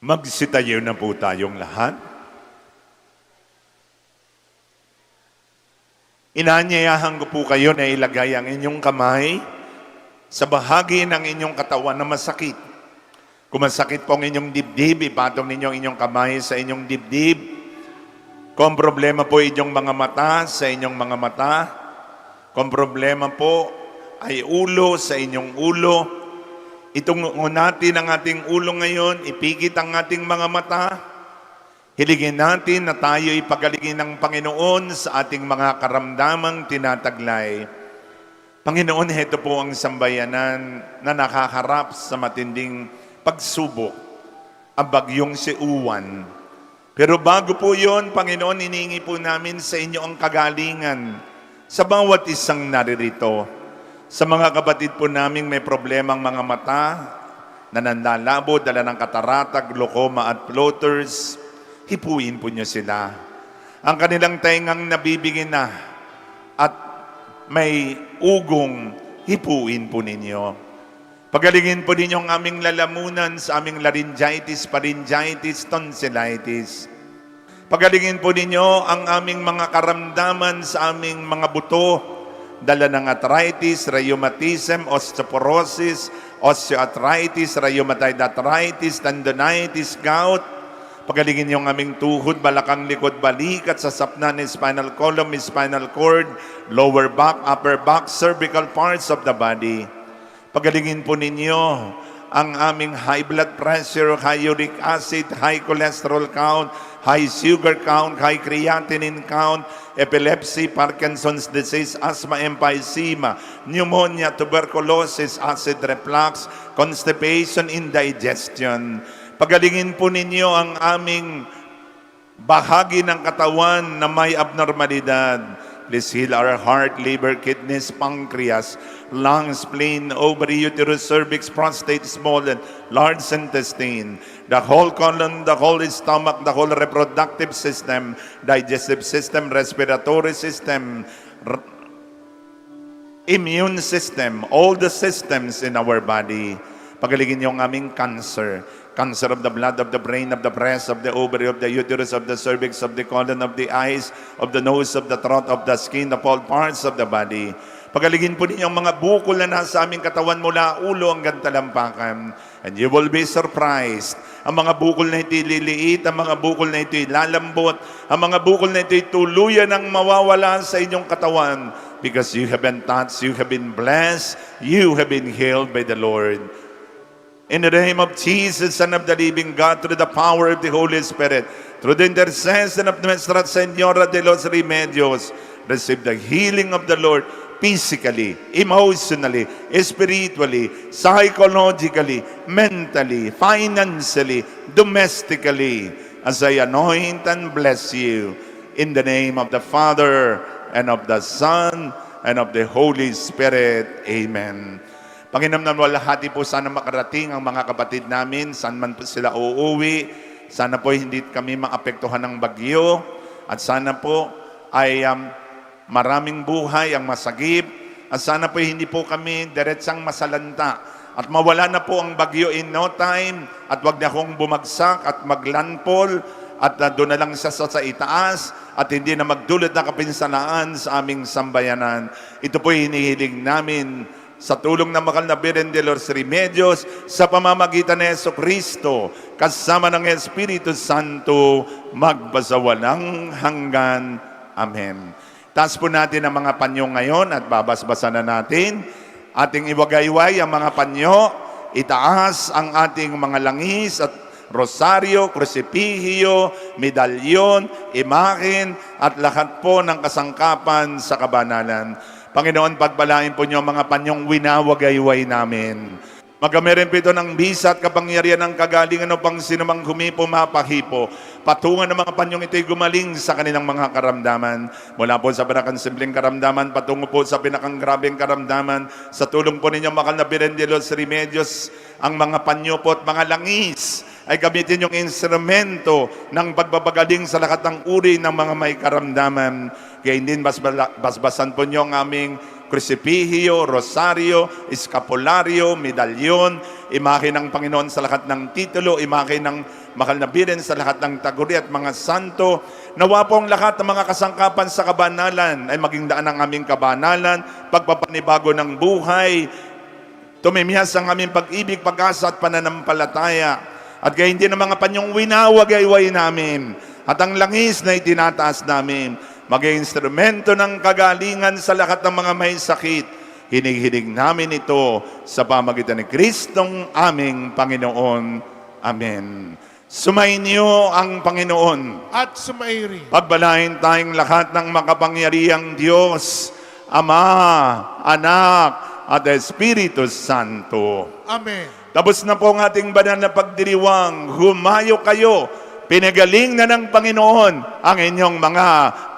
Magsitayo na po tayong lahat. Inanyayahan ko po kayo na ilagay ang inyong kamay sa bahagi ng inyong katawan na masakit. Kung masakit po ang inyong dibdib, ipatong ninyo ang inyong kamay sa inyong dibdib. Kung problema po inyong mga mata, sa inyong mga mata. Kung problema po ay ulo, sa inyong ulo. Itong natin ang ating ulo ngayon, ipigit ang ating mga mata. Hiligin natin na tayo ipagaligin ng Panginoon sa ating mga karamdamang tinataglay. Panginoon, heto po ang sambayanan na nakaharap sa matinding pagsubok, ang bagyong si Uwan. Pero bago po yon, Panginoon, iningi po namin sa inyo ang kagalingan sa bawat isang naririto. Sa mga kapatid po naming may problemang mga mata, na nandalabo, dala ng katarata, glaucoma at floaters, hipuin po niyo sila. Ang kanilang taingang nabibigin na at may ugong, hipuin po ninyo. Pagalingin po ninyo ang aming lalamunan sa aming laryngitis, pharyngitis, tonsillitis. Pagalingin po ninyo ang aming mga karamdaman sa aming mga buto, dala ng arthritis, rheumatism, osteoporosis, osteoarthritis, rheumatoid arthritis, tendonitis, gout. Pagalingin ang aming tuhod, balakang likod, balikat, sa sapnan ni spinal column, spinal cord, lower back, upper back, cervical parts of the body. Pagalingin po ninyo ang aming high blood pressure, high uric acid, high cholesterol count, high sugar count, high creatinine count, epilepsy, Parkinson's disease, asthma, emphysema, pneumonia, tuberculosis, acid reflux, constipation, indigestion. Pagalingin po ninyo ang aming bahagi ng katawan na may abnormalidad. Please heal our heart, liver, kidneys, pancreas, lungs, spleen, ovary, uterus, cervix, prostate, small and large intestine, the whole colon, the whole stomach, the whole reproductive system, digestive system, respiratory system, immune system, all the systems in our body. Pagaligin niyo ang aming cancer. Cancer of the blood, of the brain, of the breast, of the ovary, of the uterus, of the cervix, of the colon, of the eyes, of the nose, of the throat, of the skin, of all parts of the body. Pagaligin po ninyo ang mga bukol na nasa aming katawan mula ulo hanggang talampakan. And you will be surprised. Ang mga bukol na ito'y liliit, ang mga bukol na ito'y lalambot, ang mga bukol na ito'y tuluyan ang mawawala sa inyong katawan because you have been touched, you have been blessed, you have been healed by the Lord. In the name of Jesus, Son of the living God, through the power of the Holy Spirit, through the intercession of Nuestra Señora de los Remedios, receive the healing of the Lord physically, emotionally, spiritually, psychologically, mentally, financially, domestically, as I anoint and bless you in the name of the Father and of the Son and of the Holy Spirit. Amen. Panginoon na walahati po sana makarating ang mga kapatid namin, saan man po sila uuwi. Sana po hindi kami maapektuhan ng bagyo. At sana po ay um, maraming buhay ang masagip. At sana po hindi po kami diretsang masalanta. At mawala na po ang bagyo in no time. At wag na akong bumagsak at maglandfall. At uh, doon na lang siya sa, sa itaas. At hindi na magdulot na kapinsanaan sa aming sambayanan. Ito po hinihiling namin sa tulong ng makal na Birhen de los Remedios, sa pamamagitan ni Yeso Kristo, kasama ng Espiritu Santo, magbasawalang hanggan. Amen. Taas po natin ang mga panyo ngayon at babasbasan na natin. Ating iwagayway ang mga panyo, itaas ang ating mga langis at rosaryo, krusipihyo, medalyon, imakin, at lahat po ng kasangkapan sa kabanalan. Panginoon, pagpalain po niyo ang mga panyong winawagayway namin. Magamerin po ito ng bisa at kapangyarihan ng kagalingan upang sinumang humipo mapahipo. Patungan ng mga panyong ito'y gumaling sa kanilang mga karamdaman. Mula po sa pinakang simpleng karamdaman, patungo po sa pinakang grabeng karamdaman. Sa tulong po ninyo, makal na Birhen de los Remedios, ang mga panyo po at mga langis ay gamitin yung instrumento ng pagbabagaling sa lahat ng uri ng mga may karamdaman. Hindi basbala- basbasan po niyo ang aming krusipihyo, rosaryo, eskapularyo, medalyon, imahe ng Panginoon sa lahat ng titulo, imahe ng mahal na birin sa lahat ng taguri at mga santo. Nawa po ang lahat ng mga kasangkapan sa kabanalan ay maging daan ng aming kabanalan, pagpapanibago ng buhay, tumimihas ang aming pag-ibig, pag-asa at pananampalataya. At gayon din ang mga panyong winawagayway namin at ang langis na itinataas namin maging instrumento ng kagalingan sa lahat ng mga may sakit. Hinig-hinig namin ito sa pamagitan ni Kristong aming Panginoon. Amen. Sumainyo ang Panginoon. at sumairi. Pagbalain tayong lahat ng makapangyarihang Diyos, Ama, Anak, at Espiritu Santo. Amen. Tapos na po ang ating banal na pagdiriwang. Humayo kayo. Pinagaling na ng Panginoon ang inyong mga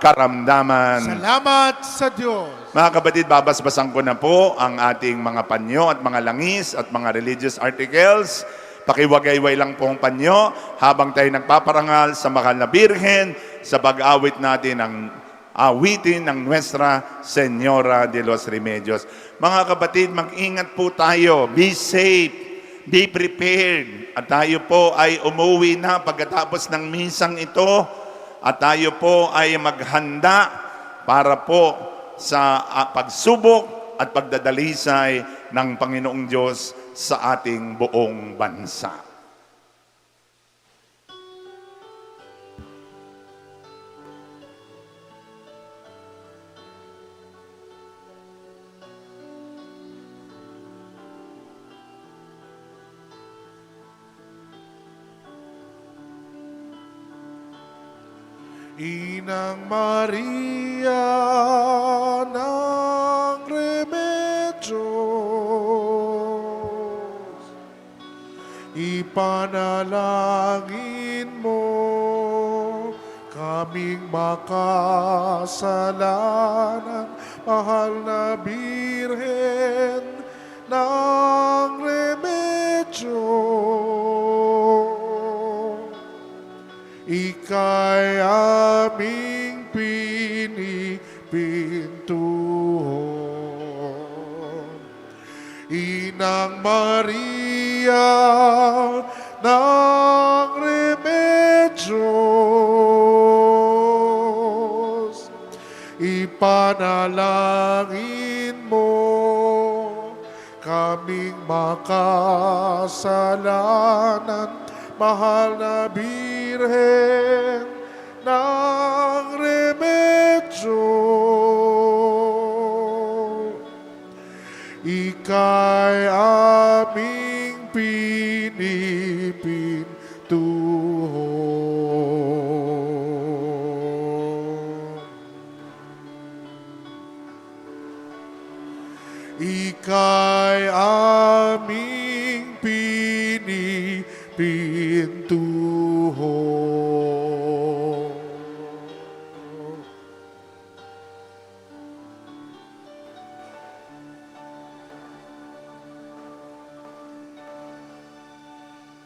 karamdaman. Salamat sa Diyos. Mga kapatid, babasbasan ko na po ang ating mga panyo at mga langis at mga religious articles. Pakiwagayway lang po ang panyo habang tayo nagpaparangal sa mahal na Birhen sa pag-awit natin ng awitin ng Nuestra Señora de los Remedios. Mga kapatid, mag-ingat po tayo. Be safe. Be prepared. At tayo po ay umuwi na pagkatapos ng misang ito. At tayo po ay maghanda para po sa ah, pagsubok at pagdadalisay ng Panginoong Diyos sa ating buong bansa. Inang Maria ng Remedios, ipanalangin mo kaming makasalanan, mahal na Birhen aming pinipintuhon. Inang Maria ng Remedios, ipanalangin mo kaming makasalanan, mahal na Birhen ng Remedyo. Ika'y aming pinipintuhon. Ika'y aming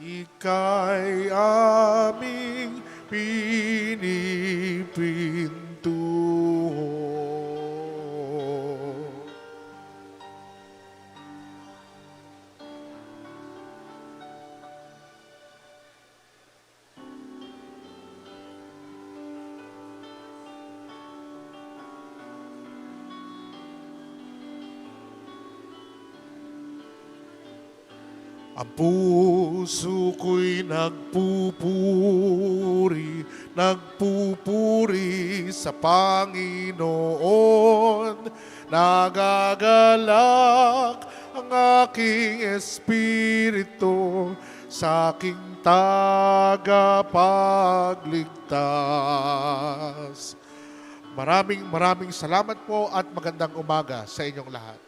Ika'y aming pinipintuhon. Ang puso ko'y nagpupuri, nagpupuri sa Panginoon. Nagagalak ang aking espiritu sa aking tagapagligtas. Maraming maraming salamat po at magandang umaga sa inyong lahat.